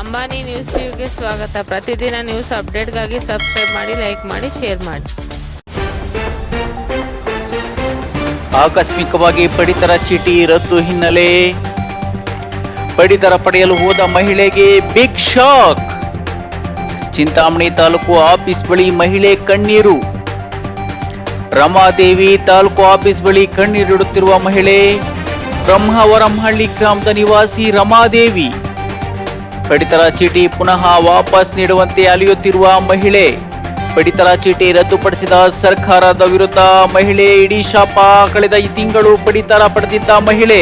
Ambani news ಟಿವಿಗೆ ಸ್ವಾಗತ. ಪ್ರತಿದಿನ ನ್ಯೂಸ್ ಅಪ್ಡೇಟ್ಗಾಗಿ ಸಬ್ಸ್ಕ್ರೈಬ್ ಮಾಡಿ, ಲೈಕ್ ಮಾಡಿ, ಶೇರ್ ಮಾಡಿ. ಆಕಸ್ಮಿಕವಾಗಿ ಪಡಿತರ ಚೀಟಿ ರದ್ದು ಹಿನ್ನೆಲೆ. ಪಡಿತರ ಪಡೆಯಲು ಹೋದ ಮಹಿಳೆಗೆ big shock Chintamani taluk office ಬಳಿ ಮಹಿಳೆ ಕಣ್ಣೀರು. ರಮಾದೇವಿ ತಾಲೂಕು ಆಫೀಸ್ ಬಳಿ ಕಣ್ಣೀರಿಡುತ್ತಿರುವ ಮಹಿಳೆ. ಬ್ರಹ್ಮವರಂಹಳ್ಳಿ ಗ್ರಾಮದ ನಿವಾಸಿ ರಮಾದೇವಿ. ಪಡಿತರ ಚೀಟಿ ಪುನಃ ವಾಪಸ್ ನೀಡುವಂತೆ ಅಲಿಯುತ್ತಿರುವ ಮಹಿಳೆ. ಪಡಿತರ ಚೀಟಿ ರದ್ದುಪಡಿಸಿದ ಸರ್ಕಾರದ ವಿರುದ್ಧ ಮಹಿಳೆ ಇಡೀ ಶಾಪ ಕಳೆದ ಈ ತಿಂಗಳು ಪಡಿತರ ಪಡೆದಿದ್ದ ಮಹಿಳೆ.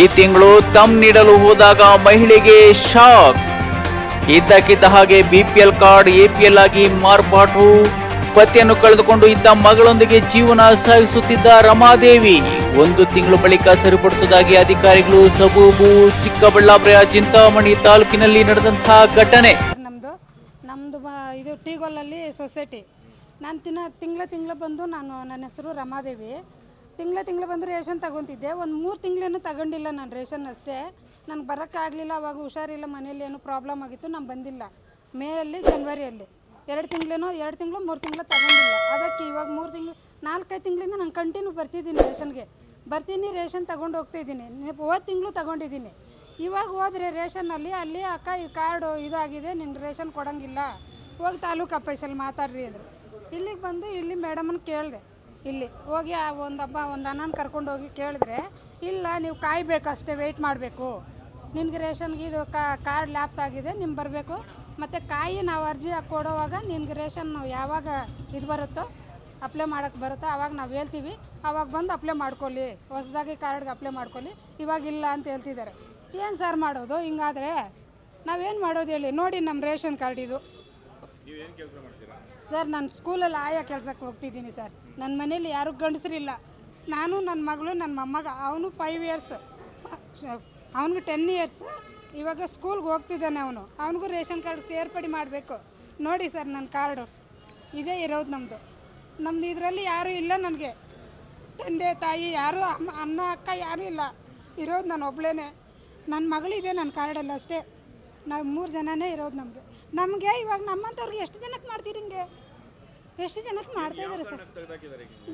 ಈ ತಿಂಗಳು ತಮ್ ನೀಡಲು ಹೋದಾಗ ಮಹಿಳೆಗೆ ಶಾಕ್. ಇದ್ದಕ್ಕಿದ್ದ ಹಾಗೆ ಬಿಪಿಎಲ್ ಕಾರ್ಡ್ ಎಪಿಎಲ್ ಆಗಿ ಮಾರ್ಪಾಟು ಪತಿಯನ್ನು ಕಳೆದುಕೊಂಡು ಇದ್ದ ಮಗಳೊಂದಿಗೆ ಜೀವನ ಸಾಗಿಸುತ್ತಿದ್ದ ರಮಾದೇವಿ ಒಂದು ತಿಂಗಳು ಬಳಿಕ ಸರಿಪಡಿಸುವುದಾಗಿ ಅಧಿಕಾರಿಗಳು ಸಬೂಬು, ಚಿಕ್ಕಬಳ್ಳಾಪುರ, ಚಿಂತಾಮಣಿ ತಾಲೂಕಿನಲ್ಲಿ ನಡೆದಂತಹ ಘಟನೆ. ನಮ್ಮದು ನಮ್ಮದು ಇದು ಟೀಗೋಲಲ್ಲಿ ಸೊಸೈಟಿ. ನಾನು ತಿನ್ನ, ತಿಂಗಳ ತಿಂಗಳ ಬಂದು ನಾನು ನನ್ನ ಹೆಸರು ರಮಾದೇವಿ. ತಿಂಗಳ ತಿಂಗಳ ಬಂದು ರೇಷನ್ ತಗೊತಿದ್ದೆ. ಒಂದು ಮೂರು ತಿಂಗಳೇನು ತಗೊಂಡಿಲ್ಲ ನಾನು ರೇಷನ್ ಅಷ್ಟೇ. ನನಗೆ ಬರೋಕ್ಕಾಗಲಿಲ್ಲ, ಅವಾಗ ಹುಷಾರಿಲ್ಲ, ಮನೇಲಿ ಏನು ಪ್ರಾಬ್ಲಮ್ ಆಗಿತ್ತು, ನಾನು ಬಂದಿಲ್ಲ. ಮೇಯಲ್ಲಿ ಜನ್ವರಿಯಲ್ಲಿ ಎರಡು ತಿಂಗಳೇನೋ, ಎರಡು ತಿಂಗಳು, ಮೂರು ತಿಂಗಳು ತಗೊಂಡಿಲ್ಲ. ಅದಕ್ಕೆ ಇವಾಗ ಮೂರು ತಿಂಗಳು, ನಾಲ್ಕೈದು ತಿಂಗಳಿಂದ ನಾನು ಕಂಟಿನ್ಯೂ ಬರ್ತಿದ್ದೀನಿ ರೇಷನ್ಗೆ. ಬರ್ತೀನಿ, ರೇಷನ್ ತಗೊಂಡು ಹೋಗ್ತಾಯಿದ್ದೀನಿ ಹೋದ ತಿಂಗಳು ತಗೊಂಡಿದ್ದೀನಿ. ಇವಾಗ ಹೋದರೆ ರೇಷನ್ನಲ್ಲಿ ಅಲ್ಲಿ ಅಕ್ಕ ಈ ಕಾರ್ಡು ಇದಾಗಿದೆ ನಿನ್ನ ರೇಷನ್ ಕೊಡೋಂಗಿಲ್ಲ. ಹೋಗಿ ತಾಲೂಕು ಆಫೀಸಲ್ಲಿ ಮಾತಾಡ್ರಿ ಅಂದರು. ಇಲ್ಲಿಗೆ ಬಂದು ಇಲ್ಲಿ ಮೇಡಮನ್ನ ಕೇಳಿದೆ. ಇಲ್ಲಿ ಹೋಗಿ ಆ ಒಂದು ಹಬ್ಬ ಒಂದು ಅಣ್ಣನ ಕರ್ಕೊಂಡು ಹೋಗಿ ಕೇಳಿದ್ರೆ, ಇಲ್ಲ, ನೀವು ಕಾಯಬೇಕು ಅಷ್ಟೇ ವೆಯ್ಟ್ ಮಾಡಬೇಕು. ನಿನಗೆ ರೇಷನ್ಗೆ ಇದು ಕಾರ್ಡ್ ಲ್ಯಾಪ್ಸ್ ಆಗಿದೆ ನಿಮ್ಗೆ ಬರಬೇಕು. ಮತ್ತು ಕಾಯಿ ನಾವು ಅರ್ಜಿ ಕೊಡೋವಾಗ ನಿನ್ಗೆ ರೇಷನ್ ಯಾವಾಗ ಇದು ಬರುತ್ತೋ ಅಪ್ಲೈ ಮಾಡೋಕ್ಕೆ ಬರುತ್ತೋ ಆವಾಗ ನಾವು ಹೇಳ್ತೀವಿ. ಆವಾಗ ಬಂದು ಅಪ್ಲೈ ಮಾಡ್ಕೊಳ್ಳಿ. ಹೊಸದಾಗಿ ಕಾರ್ಡ್ಗೆ ಅಪ್ಲೈ ಮಾಡ್ಕೊಳ್ಳಿ. ಇವಾಗ ಇಲ್ಲ ಅಂತ ಹೇಳ್ತಿದ್ದಾರೆ. ಏನು ಸರ್ ಮಾಡೋದು? ಹಿಂಗಾದರೆ ನಾವೇನು ಮಾಡೋದು ಹೇಳಿ? ನೋಡಿ ನಮ್ಮ ರೇಷನ್ ಕಾರ್ಡ್ ಇದು. ಸರ್, ನಾನು ಸ್ಕೂಲಲ್ಲಿ ಆಯಾ ಕೆಲಸಕ್ಕೆ ಹೋಗ್ತಿದ್ದೀನಿ ಸರ್. ನನ್ನ ಮನೇಲಿ ಯಾರೂ ಗಂಡಸ್ರಿಲ್ಲ. ನಾನು ನನ್ನ ಮಗಳು, ನನ್ನ ಮೊಮ್ಮಗ. ಅವನು ಫೈವ್ ಇಯರ್ಸ್ ಅವನಿಗೆ ಟೆನ್ ಇಯರ್ಸ್ ಇವಾಗ ಸ್ಕೂಲ್ಗೆ ಹೋಗ್ತಿದ್ದಾನೆ ಅವನು. ಅವನಿಗೂ ರೇಷನ್ ಕಾರ್ಡ್ ಸೇರ್ಪಡೆ ಮಾಡಬೇಕು. ನೋಡಿ ಸರ್ ನನ್ನ ಕಾರ್ಡು ಇದೇ ಇರೋದು ನಮ್ಮದು ನಮ್ಮದು ಇದರಲ್ಲಿ ಯಾರೂ ಇಲ್ಲ ನನಗೆ. ತಂದೆ, ತಾಯಿ ಯಾರೂ, ಅಮ್ಮ, ಅಣ್ಣ, ಅಕ್ಕ ಯಾರೂ ಇಲ್ಲ. ಇರೋದು ನಾನು ಒಬ್ಳೇ ನನ್ನ ಮಗಳಿದೆ ನನ್ನ ಕಾರ್ಡಲ್ಲಿ ಅಷ್ಟೇ. ನಾವು ಮೂರು ಜನನೇ ಇರೋದು ನಮಗೆ. ನಮಗೆ ಇವಾಗ ನಮ್ಮಂಥವ್ರಿಗೆ ಎಷ್ಟು ಜನಕ್ಕೆ ಮಾಡ್ತೀರಿ ಹಿಂಗೆ? ಎಷ್ಟು ಜನಕ್ಕೆ ಮಾಡ್ತಾ ಇದ್ದಾರೆ ಸರ್?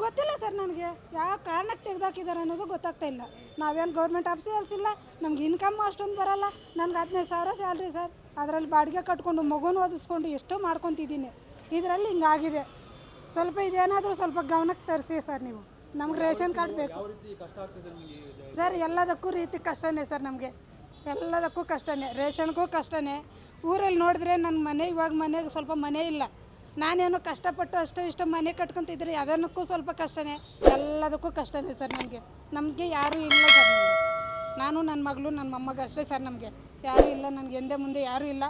ಗೊತ್ತಿಲ್ಲ ಸರ್ ನನಗೆ. ಯಾವ ಕಾರಣಕ್ಕೆ ತೆಗೆದಾಕಿದ್ದಾರೆ ಅನ್ನೋದು ಗೊತ್ತಾಗ್ತಾ ಇಲ್ಲ. ನಾವೇನು ಗೌರ್ಮೆಂಟ್ ಆಫೀಸಲ್ಸ್ ಇಲ್ಲ ನಮ್ಗೆ ಇನ್ಕಮ್ ಅಷ್ಟೊಂದು ಬರಲ್ಲ. ನನಗೆ ಹದಿನೈದು ಸಾವಿರ ಸ್ಯಾಲ್ರಿ ಸರ್. ಅದರಲ್ಲಿ ಬಾಡಿಗೆ ಕಟ್ಕೊಂಡು ಮಗುನ ಓದಿಸ್ಕೊಂಡು ಎಷ್ಟೋ ಮಾಡ್ಕೊತಿದ್ದೀನಿ. ಇದರಲ್ಲಿ ಹಿಂಗಾಗಿದೆ. ಸ್ವಲ್ಪ ಇದೇನಾದರೂ ಸ್ವಲ್ಪ ಗಮನಕ್ಕೆ ತರಿಸಿ ಸರ್ ನೀವು. ನಮ್ಗೆ ರೇಷನ್ ಕಾರ್ಡ್ ಬೇಕು. ಸರ್ ಎಲ್ಲದಕ್ಕೂ ರೀತಿ ಕಷ್ಟನೇ ಸರ್ ನಮಗೆ. ಎಲ್ಲದಕ್ಕೂ ಕಷ್ಟನೇ. ರೇಷನ್ಗೂ ಕಷ್ಟನೇ. ಊರಲ್ಲಿ ನೋಡಿದ್ರೆ ನನ್ನ ಮನೆ ಇವಾಗ ಮನೆಗೆ ಸ್ವಲ್ಪ ಮನೆ ಇಲ್ಲ. ನಾನೇನು ಕಷ್ಟಪಟ್ಟು ಅಷ್ಟು ಇಷ್ಟು ಮನೆ ಕಟ್ಕೊತಿದ್ರಿ, ಅದನ್ನಕ್ಕೂ ಸ್ವಲ್ಪ ಕಷ್ಟನೇ. ಎಲ್ಲದಕ್ಕೂ ಕಷ್ಟನೇ ಸರ್ ನನಗೆ ನಮಗೆ ಯಾರೂ ಇಲ್ಲ ಸರ್ ನಾನು ನನ್ನ ಮಗಳು ನನ್ನ ಮೊಮ್ಮಗ ಅಷ್ಟೇ ಸರ್ ನಮಗೆ. ಯಾರೂ ಇಲ್ಲ, ನನಗೆ ಎಂದೇ ಮುಂದೆ ಯಾರೂ ಇಲ್ಲ.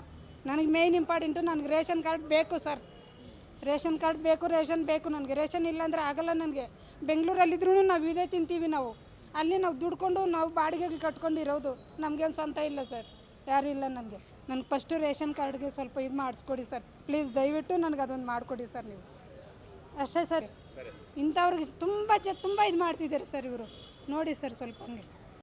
ನನಗೆ ಮೇಯ್ನ್ ಇಂಪಾರ್ಟೆಂಟು ನನಗೆ ರೇಷನ್ ಕಾರ್ಡ್ ಬೇಕು ಸರ್. ರೇಷನ್ ಕಾರ್ಡ್ ಬೇಕು, ರೇಷನ್ ಬೇಕು ನನಗೆ. ರೇಷನ್ ಇಲ್ಲ ಅಂದರೆ ಆಗಲ್ಲ ನನಗೆ. ಬೆಂಗಳೂರಲ್ಲಿದ್ರೂ ನಾವು ಇದೇ ತಿಂತೀವಿ ನಾವು. ಅಲ್ಲಿ ನಾವು ದುಡ್ಕೊಂಡು ನಾವು ಬಾಡಿಗೆಗೆ ಕಟ್ಕೊಂಡು ಇರೋದು ನಮಗೇನು ಸ್ವಂತ ಇಲ್ಲ ಸರ್. ಯಾರೂ ಇಲ್ಲ ನನಗೆ. ನನಗೆ ಫಸ್ಟು ರೇಷನ್ ಕಾರ್ಡ್ಗೆ ಸ್ವಲ್ಪ ಇದು ಮಾಡಿಸ್ಕೊಡಿ ಸರ್. ಪ್ಲೀಸ್ ದಯವಿಟ್ಟು ನನಗೆ ಅದೊಂದು ಮಾಡಿಕೊಡಿ ಸರ್ ನೀವು. ಅಷ್ಟೇ ಸರ್. ಇಂಥವ್ರಿಗೆ ತುಂಬ ಚ ತುಂಬ ಇದು ಮಾಡ್ತಿದ್ದಾರೆ ಸರ್ ಇವರು. ನೋಡಿ ಸರ್ ಸ್ವಲ್ಪ ಹಂಗೆ.